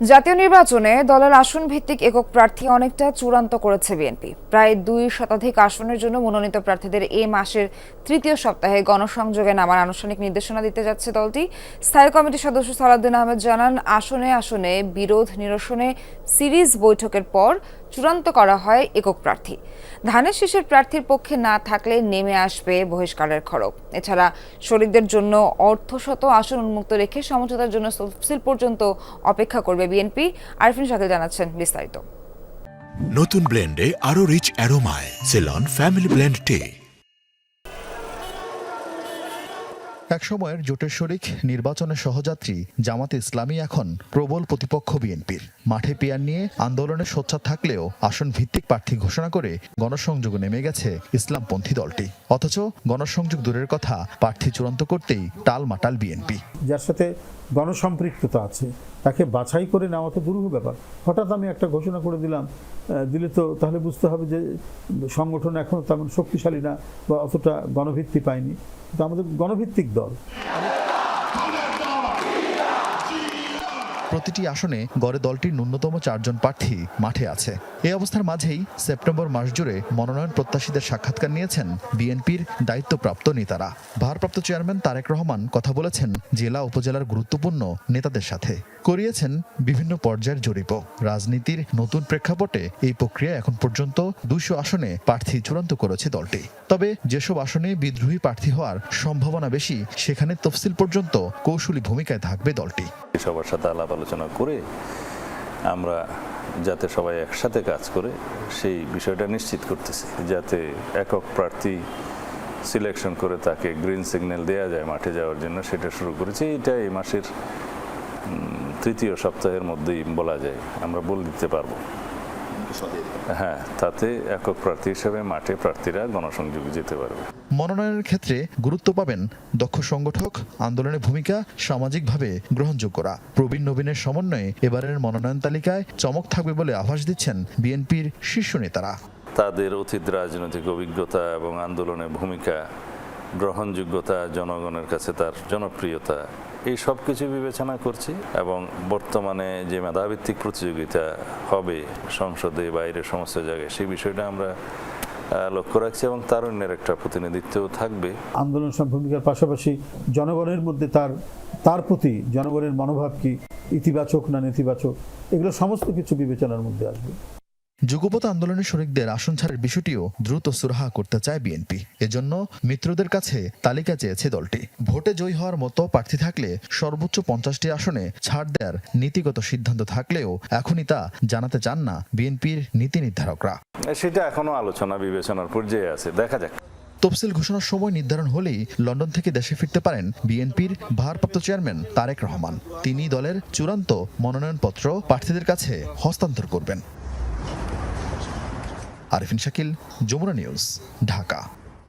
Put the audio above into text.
জাতীয় নির্বাচনে দলের আসন ভিত্তিক একক প্রার্থী অনেকটা চূড়ান্ত করেছে বিএনপি। প্রায় দুই শতাধিক আসনের জন্য মনোনীত প্রার্থীদের এ মাসের তৃতীয় সপ্তাহে গণসংযোগে নামার আনুষ্ঠানিক নির্দেশনা দিতে যাচ্ছে দলটি। স্থায়ী কমিটির সদস্য সালাউদ্দিন আহমেদ জানান, আসনে আসনে বিরোধ নিরসনে সিরিজ বৈঠকের পর চূড়ান্ত করা হয় একক প্রার্থী। ধানের শীষের প্রার্থীর পক্ষে না থাকলে নেমে আসবে বহিষ্কারের খড়গ। এছাড়া শরীরদের জন্য অর্ধশত আসন উন্মুক্ত রেখে সমঝোতার জন্য তফসিল পর্যন্ত অপেক্ষা করবে বিএনপি। আরফিন শাকিল জানাচ্ছেন বিস্তারিত। নতুন ব্লেন্ডে আরও রিচ অ্যারোমায়, সেলন, ফ্যামিলি ব্লেন্ড টে। একসময়ের জোটের শরিক নির্বাচনের সহযাত্রী জামাতে ইসলামী এখন প্রবল প্রতিপক্ষ বিএনপির। মাঠে পেয়ার নিয়ে আন্দোলনের সোচ্ছা থাকলেও আসন ভিত্তিক প্রার্থী ঘোষণা করে গণসংযোগ নেমে গেছে ইসলামপন্থী দলটি। অথচ গণসংযোগ দূরের কথা প্রার্থী চূড়ান্ত করতেই টাল মাটাল বিএনপি। যার সাথে গণসম্পৃক্ততা আছে তাকে বাছাই করে নেওয়া তো দুরূহ ব্যাপার। হঠাৎ আমি একটা ঘোষণা করে দিলাম দিলে তো তাহলে বুঝতে হবে যে সংগঠন এখনও তেমন শক্তিশালী না বা অতটা গণভিত্তি পায়নি। তো আমাদের গণভিত্তিক দল। প্রতিটি আসনে গড়ে দলটির ন্যূনতম চারজন প্রার্থী মাঠে আছে। এই অবস্থার মাঝেই সেপ্টেম্বর মাস জুড়ে মনোনয়ন প্রত্যাশীদের সাক্ষাৎকার নিয়েছেন বিএনপির দায়িত্বপ্রাপ্ত নেতারা। ভারপ্রাপ্ত চেয়ারম্যান তারেক রহমান কথা বলেছেন, জেলা উপজেলার গুরুত্বপূর্ণ নেতাদের সাথে। করিয়েছেন বিভিন্ন পর্যায়ের জরিপও। রাজনীতির নতুন প্রেক্ষাপটে এই প্রক্রিয়া এখন পর্যন্ত দুশো আসনে প্রার্থী চূড়ান্ত করেছে দলটি। তবে যেসব আসনে বিদ্রোহী প্রার্থী হওয়ার সম্ভাবনা বেশি, সেখানে তফসিল পর্যন্ত কৌশলী ভূমিকায় থাকবে দলটি। সবার সাথে আলাপ আলোচনা করে আমরা যাতে সবাই একসাথে কাজ করে, সেই বিষয়টা নিশ্চিত করতেছি। যাতে একক প্রার্থী সিলেকশন করে তাকে গ্রিন সিগন্যাল দেওয়া যায় মাঠে যাওয়ার জন্য, সেটা শুরু করেছি। এটা এই মাসের তৃতীয় সপ্তাহের মধ্যেই বলা যায় আমরা বলে দিতে পারব। হ্যাঁ তাতে একক প্রার্থী হিসেবে মাঠে প্রার্থীরা গণসংযোগে যেতে পারবে। মনোনয়নের ক্ষেত্রে গুরুত্ব পাবেন দক্ষ সংগঠক আন্দোলনের ভূমিকা সামাজিকভাবে গ্রহণযোগ্যরা। প্রবীণ নবীনের সমন্বয়ে এবারের মনোনয়ন তালিকায় চমক থাকবে বলে আভাস দিচ্ছেন বিএনপির শীর্ষ নেতারা। তাদের অতীত রাজনৈতিক অভিজ্ঞতা এবং আন্দোলনের ভূমিকা গ্রহণযোগ্যতা জনগণের কাছে তার জনপ্রিয়তা, এই সব কিছু বিবেচনা করছি এবং বর্তমানে যে মেধাভিত্তিক প্রতিযোগিতা হবে সংসদে বাইরে সমস্ত জায়গায়, সেই বিষয়টা আমরা লক্ষ্য রাখছি এবং তারুণ্যের একটা প্রতিনিধিত্বও থাকবে। আন্দোলন ভূমিকার পাশাপাশি জনগণের মধ্যে তার তার প্রতি জনগণের মনোভাব কি, ইতিবাচক না নেতিবাচক, এগুলো সমস্ত কিছু বিবেচনার মধ্যে আসবে। যুগপথ আন্দোলনের শরিকদের আসন ছাড়ের বিষয়টিও দ্রুত সুরাহা করতে চায় বিএনপি। এজন্য মিত্রদের কাছে তালিকা চেয়েছে দলটি। ভোটে জয়ী হওয়ার মতো প্রার্থী থাকলে সর্বোচ্চ পঞ্চাশটি আসনে ছাড় দেওয়ার নীতিগত সিদ্ধান্ত থাকলেও এখনই তা জানাতে চান না বিএনপির নীতি নির্ধারকরা। সেটা এখনও আলোচনা বিবেচনার পর্যায়ে আছে। দেখা যাক। তফসিল ঘোষণার সময় নির্ধারণ হলেই লন্ডন থেকে দেশে ফিরতে পারেন বিএনপির ভারপ্রাপ্ত চেয়ারম্যান তারেক রহমান। তিনি দলের চূড়ান্ত মনোনয়নপত্র প্রার্থীদের কাছে হস্তান্তর করবেন। আরিফিন শাকিল যমুনা নিউজ ঢাকা।